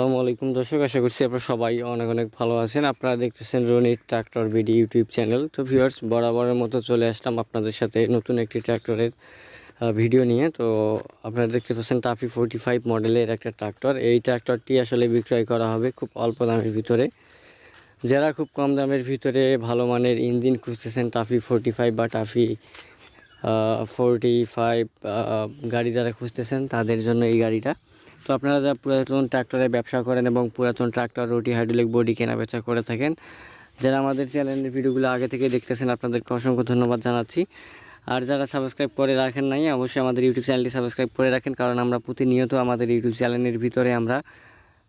আসসালামু আলাইকুম দর্শক, আশা করছি আপনারা সবাই অনেক অনেক ভালো আছেন। আপনারা দেখতেছেন Rony tractor BD YouTube channel. তো ভিউয়ার্স বরাবরের মতো চলে আসলাম আপনাদের সাথে নতুন একটি ট্র্যাক্টরের ভিডিও নিয়ে। তো আপনারা দেখতে পাচ্ছেন টাফি ফোরটি ফাইভ মডেলের একটা ট্রাক্টর। এই ট্র্যাক্টরটি আসলে বিক্রয় করা হবে খুব অল্প দামের ভিতরে। যারা খুব কম দামের ভিতরে ভালো মানের ইঞ্জিন খুঁজতেছেন টাফি ফোরটি ফাইভ বা টাফি ফোরটি ফাইভ গাড়ি যারা খুঁজতেছেন তাদের জন্য এই গাড়িটা। তো আপনারা যারা পুরাতন ট্রাক্টরে ব্যবসা করেন এবং পুরাতন ট্রাক্টর, রুটি, হাইড্রোলিক বডি কেনা বেচা করে থাকেন, যারা আমাদের চ্যানেলের ভিডিওগুলো আগে থেকে দেখতেছেন আপনাদেরকে অসংখ্য ধন্যবাদ জানাচ্ছি। আর যারা সাবস্ক্রাইব করে রাখেন নাই, অবশ্যই আমাদের ইউটিউব চ্যানেলটি সাবস্ক্রাইব করে রাখেন, কারণ আমরা প্রতিনিয়ত আমাদের ইউটিউব চ্যানেলের ভিতরে আমরা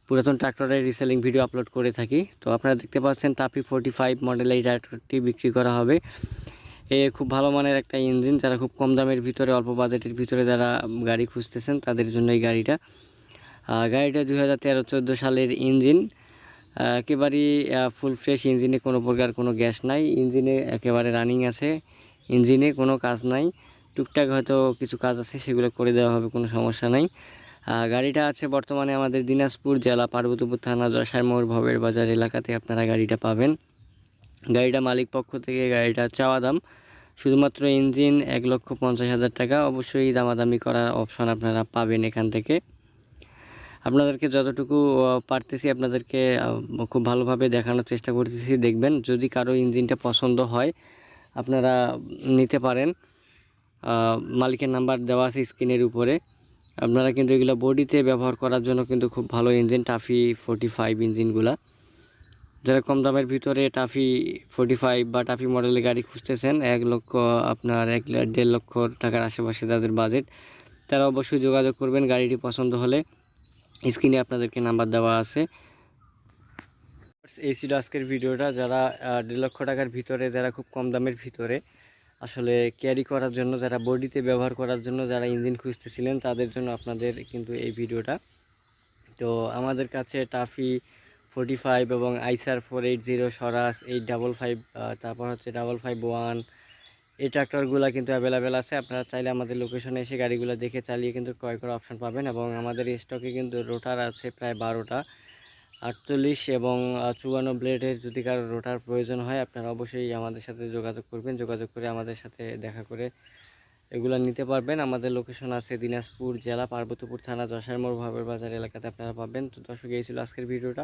পুরাতন ট্রাক্টরের রিসেলিং ভিডিও আপলোড করে থাকি। তো আপনারা দেখতে পাচ্ছেন টাপি ফোরটি ফাইভ মডেলের এই ট্রাক্টরটি বিক্রি করা হবে। এ খুব ভালো মানের একটা ইঞ্জিন যারা খুব কম দামের ভিতরে, অল্প বাজেটের ভিতরে যারা গাড়ি খুঁজতেছেন, তাদের জন্য এই গাড়িটা। গাড়িটা দুই হাজার তেরো চোদ্দ সালের ইঞ্জিন একেবারেই ফুল ফ্রেশ ইঞ্জিনে কোনো প্রকার কোনো গ্যাস নাই। ইঞ্জিনে একেবারে রানিং আছে। ইঞ্জিনে কোনো কাজ নাই। টুকটাক হয়তো কিছু কাজ আছে, সেগুলো করে দেওয়া হবে, কোনো সমস্যা নাই। গাড়িটা আছে বর্তমানে আমাদের দিনাজপুর জেলা পার্বতীপুর থানা জয়সাইমোহর ভবের বাজার এলাকাতে আপনারা গাড়িটা পাবেন। গাড়িটা মালিক পক্ষ থেকে গাড়িটা চাওয়া দাম। শুধুমাত্র ইঞ্জিন এক লক্ষ পঞ্চাশ হাজার টাকা। অবশ্যই দামাদামি করার অপশন আপনারা পাবেন এখান থেকে। আপনাদেরকে যতটুকু পারতেছি আপনাদেরকে খুব ভালোভাবে দেখানোর চেষ্টা করতেছি। দেখবেন যদি কারও ইঞ্জিনটা পছন্দ হয়, আপনারা নিতে পারেন। মালিকের নাম্বার দেওয়া আছে স্ক্রিনের উপরে। আপনারা কিন্তু এগুলো বডিতে ব্যবহার করার জন্য কিন্তু খুব ভালো ইঞ্জিন, টাফি ফোরটি ফাইভ ইঞ্জিনগুলা। যারা কম দামের ভিতরে টাফি ফোরটি ফাইভ বা টাফি মডেলের গাড়ি খুঁজতেছেন, এক লক্ষ আপনার এক দেড় লক্ষ টাকার আশেপাশে যাদের বাজেট তারা অবশ্যই যোগাযোগ করবেন গাড়িটি পছন্দ হলে। স্ক্রিনে আপনাদেরকে নাম্বার দেওয়া আছে। এই ছিল আজকের ভিডিওটা। যারা দেড় লক্ষ টাকার ভিতরে, যারা খুব কম দামের ভিতরে, আসলে ক্যারি করার জন্য, যারা বডিতে ব্যবহার করার জন্য যারা ইঞ্জিন খুঁজতেছিলেন, তাদের জন্য আপনাদের কিন্তু এই ভিডিওটা। তো আমাদের কাছে টাফি ফোরটি ফাইভ এবং আইসার ফোর এইট জিরো সরাস এইট ডাবল ফাইভ তারপর হচ্ছে ডাবল ফাইভ ওয়ান এই ট্রাক্টরগুলো কিন্তু অ্যাভেলেবেল আছে। আপনারা চাইলে আমাদের লোকেশনে এসে গাড়িগুলো দেখে চালিয়ে কিন্তু ক্রয় করার অপশন পাবেন এবং আমাদের স্টকে কিন্তু রোটার আছে প্রায় বারোটা। আটচল্লিশ এবং চুয়ান্ন ব্লেডের যদি কারও রোটার প্রয়োজন হয়, আপনারা অবশ্যই আমাদের সাথে যোগাযোগ করবেন। যোগাযোগ করে আমাদের সাথে দেখা করে এগুলো নিতে পারবেন। আমাদের লোকেশন আছে দিনাজপুর জেলা, পার্বতীপুর থানা যশারমোড় ভাবের বাজার এলাকাতে আপনারা পাবেন। তো দর্শক, এই ছিল আজকের ভিডিওটা।